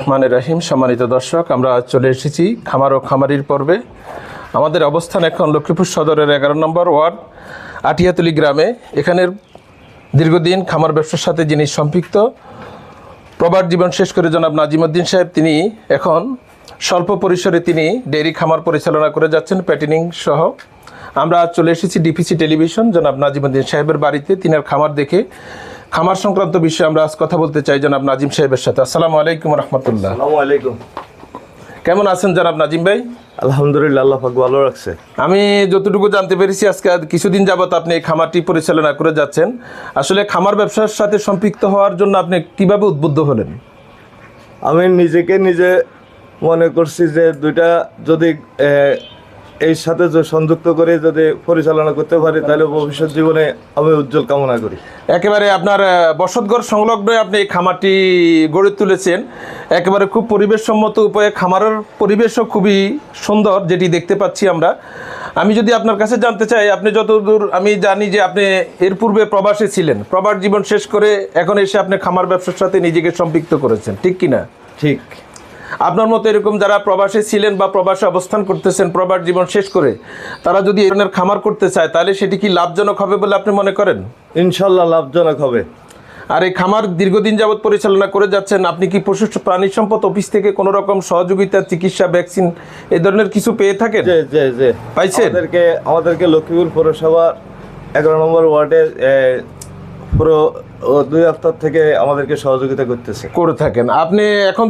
রহমান রাহিম, সম্মানিত দর্শক, আমরা চলে এসেছি খামার ও খামারির পর্বে। আমাদের অবস্থান এখন লক্ষ্মীপুর সদরের এগারো নম্বর ওয়ার্ড, আটিয়াতলি গ্রামে। এখানের দীর্ঘদিন খামার ব্যবসার সাথে যিনি সম্পৃক্ত প্রবাদ জীবন শেষ করে জনাব নাজিমুদ্দিন সাহেব, তিনি এখন স্বল্প পরিসরে তিনি ডেয়ারি খামার পরিচালনা করে যাচ্ছেন, প্যাটেনিং সহ। আমরা চলে এসেছি ডিপিসি টেলিভিশন, জনাব নাজিমুদ্দিন সাহেবের বাড়িতে। তিনার খামার দেখে খামার সংক্রান্ত বিষয়ে আমরা আজ কথা বলতে চাই জনাব নাজিম সাহেবের সাথে। আসসালামু আলাইকুম রহমতুল্লাহ। আলাইকুম। কেমন আছেন জনাব নাজিম ভাই? আলহামদুলিল্লাহ আল্লাহ পাক ভালো রাখছে। আমি যতটুকু জানতে পেরেছি আজকে কিছুদিন যাবত আপনি এই খামারটি পরিচালনা করে যাচ্ছেন। আসলে খামার ব্যবসার সাথে সম্পৃক্ত হওয়ার জন্য আপনি কীভাবে উদ্বুদ্ধ হলেন? আমি নিজেকে নিজে মনে করছি যে দুইটা যদি এই সাথে সংযুক্ত করে যদি পরিচালনা করতে পারি তাহলে ভবিষ্যৎ জীবনে আমি উজ্জ্বল কামনা করি। একেবারে আপনার বসতঘর সংলগ্ন আপনি এই খামারটি গড়ে তুলেছেন। একেবারে খুব পরিবেশসম্মত উপায়ে খামারের পরিবেশও খুবই সুন্দর যেটি দেখতে পাচ্ছি আমরা। আমি যদি আপনার কাছে জানতে চাই আপনি যতদূর আমি জানি যে আপনি এর পূর্বে প্রবাসে ছিলেন। প্রবাস জীবন শেষ করে এখন এসে আপনি খামার ব্যবসার সাথে নিজেকে সম্পৃক্ত করেছেন ঠিক কি না ঠিক। আপনার মতো এরকম যারা প্রবাসে ছিলেন বা প্রবাসে অবস্থান করতেছেন প্রবাস জীবন শেষ করে তারা যদি এই ধরনের খামার করতে চায় তাহলে সেটি কি লাভজনক হবে বলে আপনি মনে করেন? ইনশাল্লাহ লাভজনক হবে। আর এই খামার দীর্ঘদিন যাবৎ পরিচালনা করে যাচ্ছেন আপনি কি পশু প্রাণী সম্পদ অফিস থেকে কোনো রকম সহযোগিতা চিকিৎসা ভ্যাকসিন এই ধরনের কিছু পেয়ে থাকেন? পাইছেন? আমাদেরকে আমাদেরকে লক্ষ্মীপুর পৌরসভার এগারো নম্বর ওয়ার্ডের পুরো দুই হপ্তাহ থেকে আমাদেরকে সহযোগিতা করতেছে। করে থাকেন। আপনি এখন